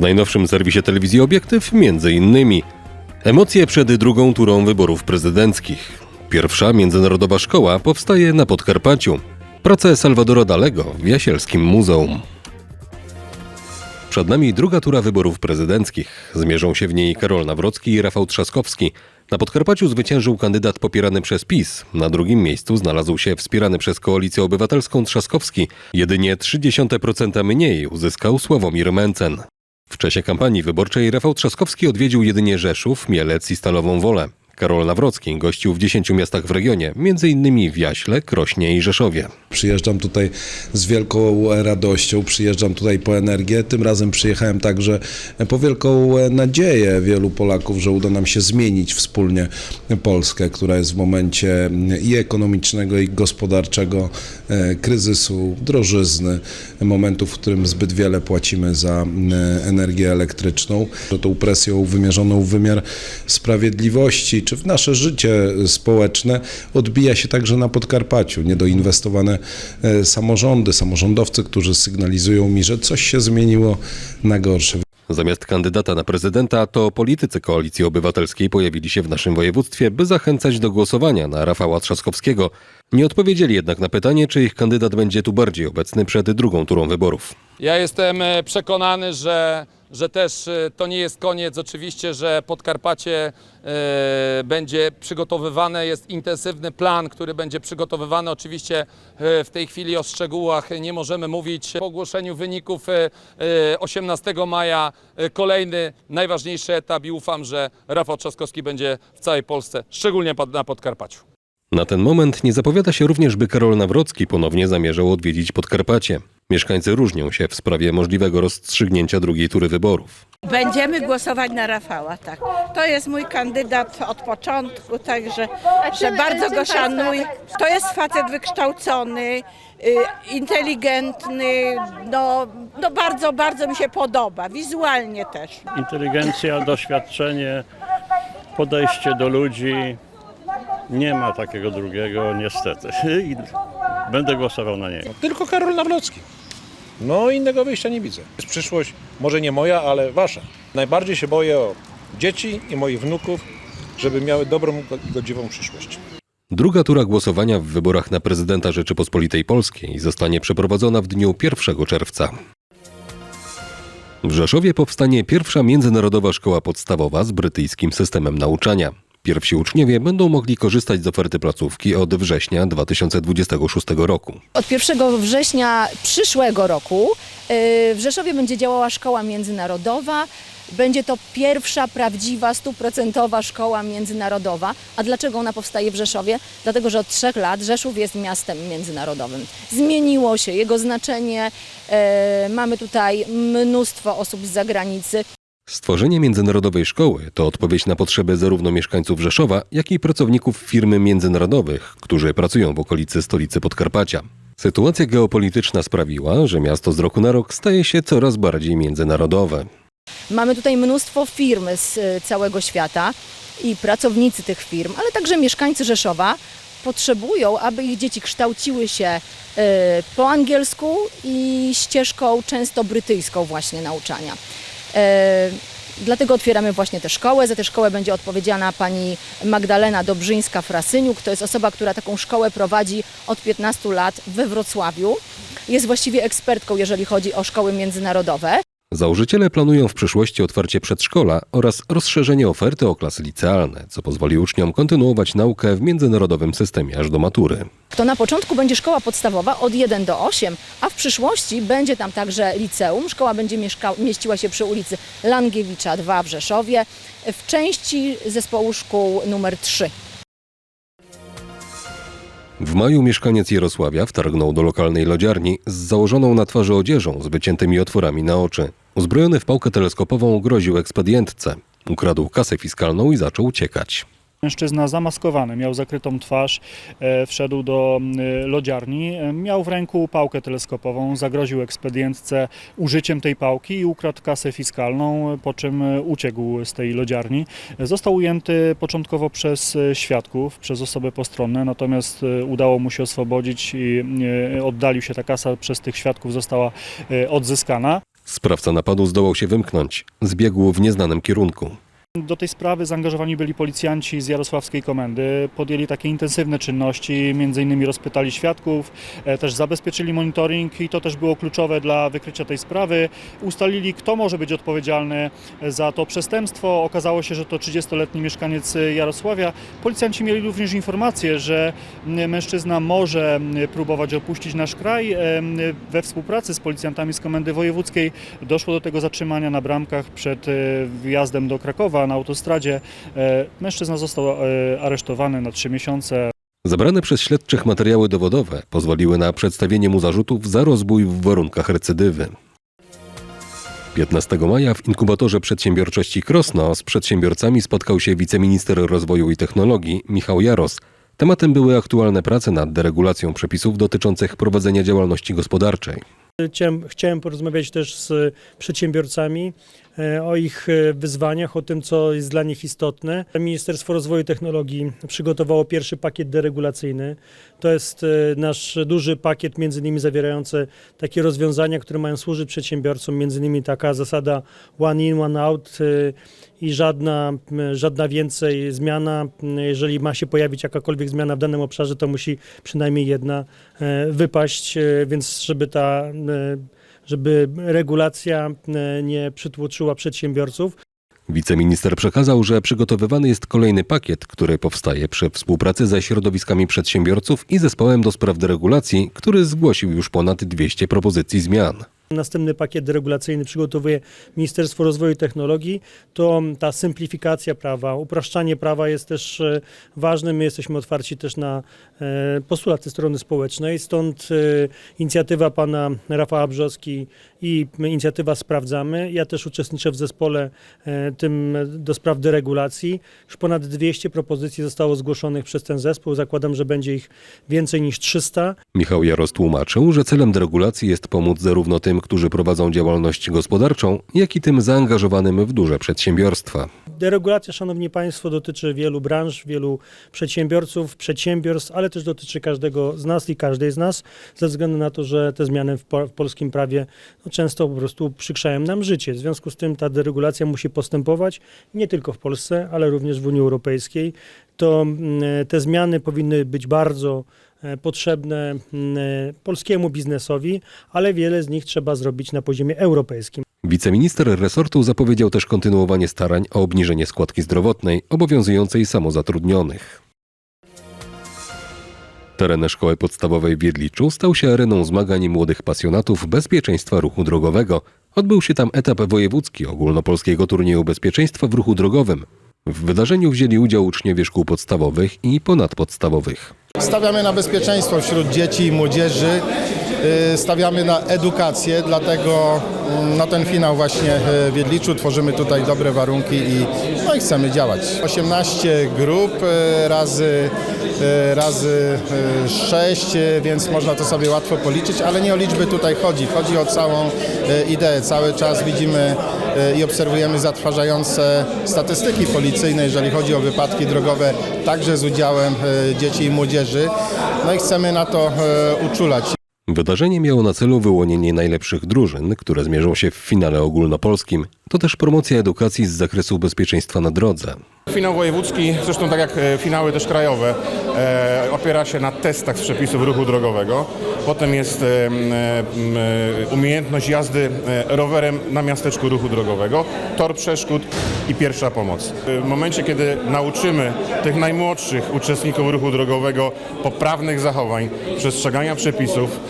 W najnowszym serwisie telewizji Obiektyw między innymi emocje przed drugą turą wyborów prezydenckich. Pierwsza międzynarodowa szkoła powstaje na Podkarpaciu. Prace Salvadora Dalego w Jasielskim Muzeum. Przed nami druga tura wyborów prezydenckich. Zmierzą się w niej Karol Nawrocki i Rafał Trzaskowski. Na Podkarpaciu zwyciężył kandydat popierany przez PiS. Na drugim miejscu znalazł się wspierany przez Koalicję Obywatelską Trzaskowski. Jedynie 0,3% mniej uzyskał Sławomir Mencen. W czasie kampanii wyborczej Rafał Trzaskowski odwiedził jedynie Rzeszów, Mielec i Stalową Wolę. Karol Nawrocki gościł w 10 miastach w regionie, m.in. w Jaśle, Krośnie i Rzeszowie. Przyjeżdżam tutaj z wielką radością, przyjeżdżam tutaj po energię. Tym razem przyjechałem także po wielką nadzieję wielu Polaków, że uda nam się zmienić wspólnie Polskę, która jest w momencie i ekonomicznego, i gospodarczego e, kryzysu, drożyzny, momentu, w którym zbyt wiele płacimy za energię elektryczną. Tą presją wymierzoną w wymiar sprawiedliwości, czy w nasze życie społeczne odbija się także na Podkarpaciu. Niedoinwestowane e, samorządy, samorządowcy, którzy sygnalizują mi, że coś się zmieniło na gorsze. Zamiast kandydata na prezydenta, to politycy Koalicji Obywatelskiej pojawili się w naszym województwie, by zachęcać do głosowania na Rafała Trzaskowskiego. Nie odpowiedzieli jednak na pytanie, czy ich kandydat będzie tu bardziej obecny przed drugą turą wyborów. Ja jestem e, przekonany, że, że też e, to nie jest koniec. Oczywiście, że Podkarpacie e, będzie przygotowywane, jest intensywny plan, który będzie przygotowywany. Oczywiście e, w tej chwili o szczegółach nie możemy mówić. Po ogłoszeniu wyników e, e, 18 maja kolejny najważniejszy etap i ufam, że Rafał Trzaskowski będzie w całej Polsce, szczególnie na Podkarpaciu. Na ten moment nie zapowiada się również, by Karol Nawrocki ponownie zamierzał odwiedzić Podkarpacie. Mieszkańcy różnią się w sprawie możliwego rozstrzygnięcia drugiej tury wyborów. Będziemy głosować na Rafała, tak. To jest mój kandydat od początku, także że bardzo go szanuję. To jest facet wykształcony, y, inteligentny, no, no bardzo, bardzo mi się podoba, wizualnie też. inteligencja, doświadczenie, podejście do ludzi. Nie ma takiego drugiego, niestety. I będę głosował na niego. Tylko Karol Nawrocki. No innego wyjścia nie widzę. Jest przyszłość, może nie moja, ale wasza. Najbardziej się boję o dzieci i moich wnuków, żeby miały dobrą, godziwą przyszłość. Druga tura głosowania w wyborach na prezydenta Rzeczypospolitej Polskiej zostanie przeprowadzona w dniu 1 czerwca. W Rzeszowie powstanie pierwsza międzynarodowa szkoła podstawowa z brytyjskim systemem nauczania. Pierwsi uczniowie będą mogli korzystać z oferty placówki od września 2026 roku. Od 1 września przyszłego roku y, w Rzeszowie będzie działała szkoła międzynarodowa. Będzie to pierwsza prawdziwa, stuprocentowa szkoła międzynarodowa. A dlaczego ona powstaje w Rzeszowie? Dlatego, że od trzech lat Rzeszów jest miastem międzynarodowym. Zmieniło się jego znaczenie. e, Mamy tutaj mnóstwo osób z zagranicy. Stworzenie międzynarodowej szkoły to odpowiedź na potrzeby zarówno mieszkańców Rzeszowa, jak i pracowników firmy międzynarodowych, którzy pracują w okolicy stolicy Podkarpacia. Sytuacja geopolityczna sprawiła, że miasto z roku na rok staje się coraz bardziej międzynarodowe. Mamy tutaj mnóstwo firm z e, całego świata i pracownicy tych firm, ale także mieszkańcy Rzeszowa potrzebują, aby ich dzieci kształciły się e, po angielsku i ścieżką często brytyjską właśnie nauczania. E, Dlatego otwieramy właśnie tę szkołę. Za tę szkołę będzie odpowiedzialna pani Magdalena Dobrzyńska-Frasyniuk. To jest osoba, która taką szkołę prowadzi od 15 lat we Wrocławiu. Jest właściwie ekspertką, jeżeli chodzi o szkoły międzynarodowe. Założyciele planują w przyszłości otwarcie przedszkola oraz rozszerzenie oferty o klasy licealne, co pozwoli uczniom kontynuować naukę w międzynarodowym systemie aż do matury. To na początku będzie szkoła podstawowa od 1 do 8, a w przyszłości będzie tam także liceum. Szkoła będzie mieściła się przy ulicy Langiewicza 2 w Rzeszowie, w części zespołu szkół numer 3. W maju mieszkaniec Jarosławia wtargnął do lokalnej lodziarni z założoną na twarzy odzieżą z wyciętymi otworami na oczy. Uzbrojony w pałkę teleskopową groził ekspedientce. Ukradł kasę fiskalną i zaczął uciekać. Mężczyzna zamaskowany, miał zakrytą twarz, e, wszedł do lodziarni, e, miał w ręku pałkę teleskopową, zagroził ekspedientce użyciem tej pałki i ukradł kasę fiskalną, po czym uciekł z tej lodziarni. Został ujęty początkowo przez świadków, przez osoby postronne, natomiast e, udało mu się oswobodzić i oddalił się ta kasa, przez tych świadków została odzyskana. Sprawca napadu zdołał się wymknąć. Zbiegł w nieznanym kierunku. Do tej sprawy zaangażowani byli policjanci z Jarosławskiej Komendy. Podjęli takie intensywne czynności, innymi rozpytali świadków, e, też zabezpieczyli monitoring i to też było kluczowe dla wykrycia tej sprawy. Ustalili, kto może być odpowiedzialny za to przestępstwo. Okazało się, że to 30-letni mieszkaniec Jarosławia. Policjanci mieli również informację, że mężczyzna może próbować opuścić nasz kraj. E, We współpracy z policjantami z Komendy Wojewódzkiej doszło do tego zatrzymania na bramkach przed e, wjazdem do Krakowa na autostradzie. E, Mężczyzna został e, aresztowany na trzy miesiące. Zebrane przez śledczych materiały dowodowe pozwoliły na przedstawienie mu zarzutów za rozbój w warunkach recydywy. 15 maja w inkubatorze przedsiębiorczości Krosno z przedsiębiorcami spotkał się wiceminister rozwoju i technologii Michał Jaros. Tematem były aktualne prace nad deregulacją przepisów dotyczących prowadzenia działalności gospodarczej. Chciałem, chciałem porozmawiać też z przedsiębiorcami o ich e, wyzwaniach, o tym, co jest dla nich istotne. Ministerstwo Rozwoju Technologii przygotowało pierwszy pakiet deregulacyjny. To jest e, nasz duży pakiet, między innymi zawierający takie rozwiązania, które mają służyć przedsiębiorcom, między innymi taka zasada one in, one out e, i żadna, żadna więcej zmiana. Jeżeli ma się pojawić jakakolwiek zmiana w danym obszarze, to musi przynajmniej jedna e, wypaść, e, więc żeby ta e, żeby regulacja e, nie przytłoczyła przedsiębiorców. Wiceminister przekazał, że przygotowywany jest kolejny pakiet, który powstaje przy współpracy ze środowiskami przedsiębiorców i zespołem do spraw deregulacji, który zgłosił już ponad 200 propozycji zmian. Następny pakiet deregulacyjny przygotowuje Ministerstwo Rozwoju i Technologii. To ta symplifikacja prawa, upraszczanie prawa jest też e, ważne. My jesteśmy otwarci też na e, postulaty strony społecznej, stąd e, inicjatywa pana Rafała Brzoski i inicjatywa Sprawdzamy. Ja też uczestniczę w zespole tym do spraw deregulacji. Już ponad 200 propozycji zostało zgłoszonych przez ten zespół. Zakładam, że będzie ich więcej niż 300. Michał Jaros tłumaczył, że celem deregulacji jest pomóc zarówno tym, którzy prowadzą działalność gospodarczą, jak i tym zaangażowanym w duże przedsiębiorstwa. Deregulacja, szanowni państwo, dotyczy wielu branż, wielu przedsiębiorców, przedsiębiorstw, ale też dotyczy każdego z nas i każdej z nas, ze względu na to, że te zmiany w, po, w polskim prawie no, często po prostu przykrzają nam życie. W związku z tym ta deregulacja musi postępować nie tylko w Polsce, ale również w Unii Europejskiej. To mm, te zmiany powinny być bardzo e, potrzebne mm, e, polskiemu biznesowi, ale wiele z nich trzeba zrobić na poziomie europejskim. Wiceminister resortu zapowiedział też kontynuowanie starań o obniżenie składki zdrowotnej obowiązującej samozatrudnionych. Teren szkoły podstawowej w Wiedliczu stał się areną zmagań młodych pasjonatów bezpieczeństwa ruchu drogowego. Odbył się tam etap wojewódzki ogólnopolskiego turnieju bezpieczeństwa w ruchu drogowym. W wydarzeniu wzięli udział uczniowie szkół podstawowych i ponadpodstawowych. Stawiamy na bezpieczeństwo wśród dzieci i młodzieży, y, stawiamy na edukację, dlatego na ten finał właśnie y, w Wiedliczu tworzymy tutaj dobre warunki i, no i chcemy działać. 18 grup y, razy, y, razy 6, więc można to sobie łatwo policzyć, ale nie o liczby tutaj chodzi. Chodzi o całą ideę. Cały czas widzimy i obserwujemy zatrważające statystyki policyjne, jeżeli chodzi o wypadki drogowe, także z udziałem dzieci i młodzieży. No i chcemy na to uczulać. Wydarzenie miało na celu wyłonienie najlepszych drużyn, które zmierzą się w finale ogólnopolskim. To też promocja edukacji z zakresu bezpieczeństwa na drodze. Finał wojewódzki, zresztą tak jak e, finały też krajowe, e, opiera się na testach z przepisów ruchu drogowego. Potem jest e, umiejętność jazdy rowerem na miasteczku ruchu drogowego, tor przeszkód i pierwsza pomoc. W momencie, kiedy nauczymy tych najmłodszych uczestników ruchu drogowego poprawnych zachowań, przestrzegania przepisów,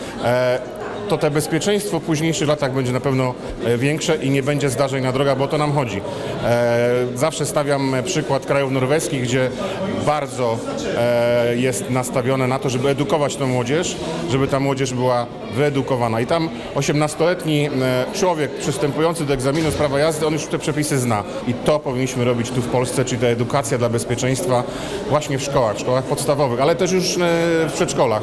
to te bezpieczeństwo w późniejszych latach będzie na pewno e, większe i nie będzie zdarzeń na drogach, bo o to nam chodzi. E, Zawsze stawiam przykład krajów norweskich, gdzie bardzo e, jest nastawione na to, żeby edukować tę młodzież, żeby ta młodzież była wyedukowana. I tam 18-letni e, człowiek przystępujący do egzaminu z prawa jazdy, on już te przepisy zna. I to powinniśmy robić tu w Polsce, czyli ta edukacja dla bezpieczeństwa właśnie w szkołach, w szkołach podstawowych, ale też już e, w przedszkolach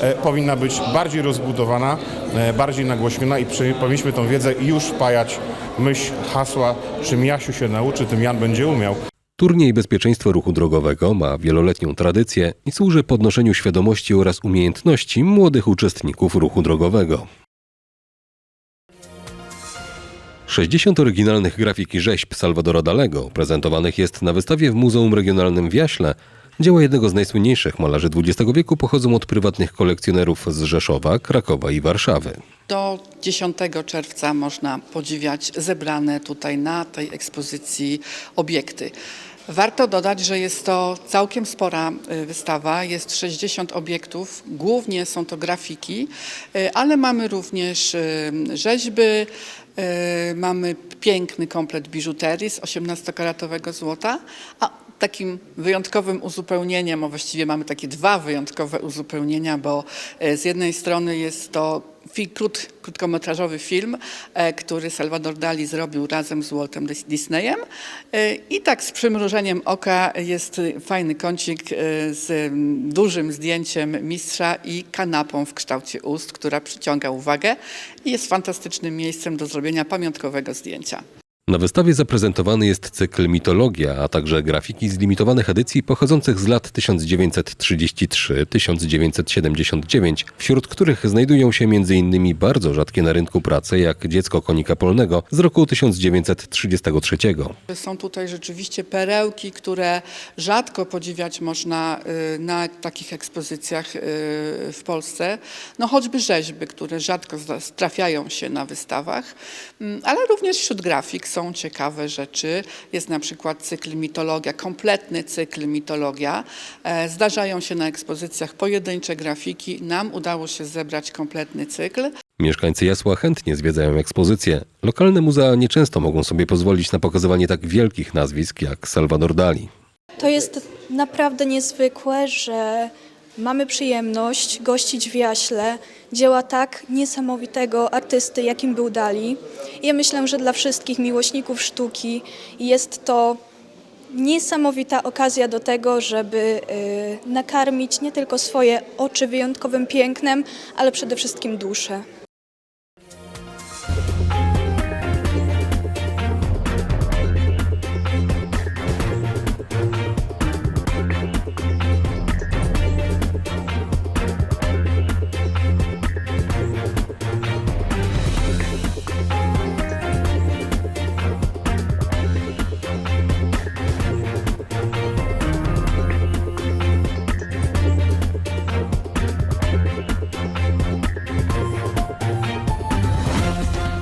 e, powinna być bardziej rozbudowana, e, bardziej nagłośniona i powinniśmy tą wiedzę już wpajać myśl hasła, czym Jasiu się nauczy, tym Jan będzie umiał. Turniej bezpieczeństwa ruchu drogowego ma wieloletnią tradycję i służy podnoszeniu świadomości oraz umiejętności młodych uczestników ruchu drogowego. 60 oryginalnych grafik i rzeźb Salvadora Dalego prezentowanych jest na wystawie w Muzeum Regionalnym w Jaśle. Dzieła jednego z najsłynniejszych malarzy XX wieku pochodzą od prywatnych kolekcjonerów z Rzeszowa, Krakowa i Warszawy. Do 10 czerwca można podziwiać zebrane tutaj na tej ekspozycji obiekty. Warto dodać, że jest to całkiem spora y, wystawa, jest 60 obiektów, głównie są to grafiki, y, ale mamy również y, rzeźby, mamy piękny komplet biżuterii z 18-karatowego złota, a takim wyjątkowym uzupełnieniem, a właściwie mamy takie dwa wyjątkowe uzupełnienia, bo e, z jednej strony jest to krót, krótkometrażowy film, e, który Salvador Dali zrobił razem z Waltem Dis- Disneyem E, i tak z przymrużeniem oka jest fajny kącik z dużym zdjęciem mistrza i kanapą w kształcie ust, która przyciąga uwagę i jest fantastycznym miejscem do zrobienia pamiątkowego zdjęcia. Na wystawie zaprezentowany jest cykl Mitologia, a także grafiki z limitowanych edycji pochodzących z lat 1933-1979, wśród których znajdują się m.in. bardzo rzadkie na rynku prace jak Dziecko konika polnego z roku 1933. Są tutaj rzeczywiście perełki, które rzadko podziwiać można y, na takich ekspozycjach y, w Polsce. No choćby rzeźby, które rzadko trafiają się na wystawach, Mm, ale również wśród grafik są ciekawe rzeczy. Jest na przykład cykl Mitologia, kompletny cykl Mitologia. E, Zdarzają się na ekspozycjach pojedyncze grafiki. Nam udało się zebrać kompletny cykl. Mieszkańcy Jasła chętnie zwiedzają ekspozycje. Lokalne muzea nieczęsto mogą sobie pozwolić na pokazywanie tak wielkich nazwisk jak Salvador Dali. To jest naprawdę niezwykłe, że mamy przyjemność gościć w Jaśle dzieła tak niesamowitego artysty, jakim był Dali. Ja myślę, że dla wszystkich miłośników sztuki jest to niesamowita okazja do tego, żeby y, nakarmić nie tylko swoje oczy wyjątkowym pięknem, ale przede wszystkim duszę.